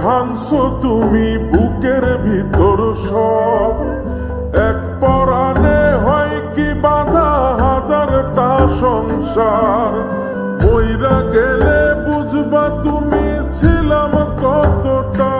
ভাঙছো তুমি বুকের ভিতর সব। এক পরাণে হয় কি বাধা হাজারটা সংসার। বইরা গেলে বুঝবা তুমি ছিলাম কতটা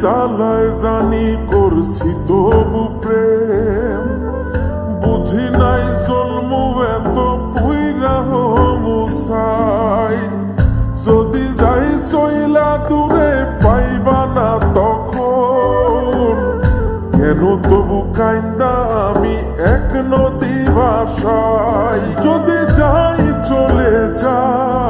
জ্বালায় জানি করছি তবু প্রেম। বুঝি নাই জন্ম এত মুসাই যদি যাই চইলা দূরে পাইবা না তখন, কেন তবু কাইন্দা আমি এক নদী ভাষায় যদি যাই চলে যাই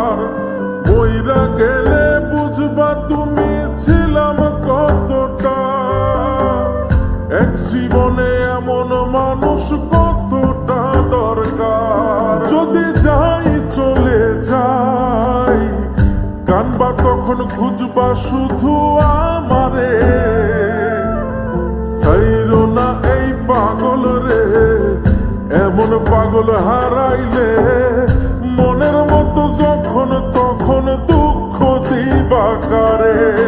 যাই, চলে যাই। কানবা তখন খুঁজবা শুধু আমারে। সাইরো না এই পাগল রে, এমন পাগল হারাইলে মনের মতো যখন, তখন দুঃখ দিবা কারে।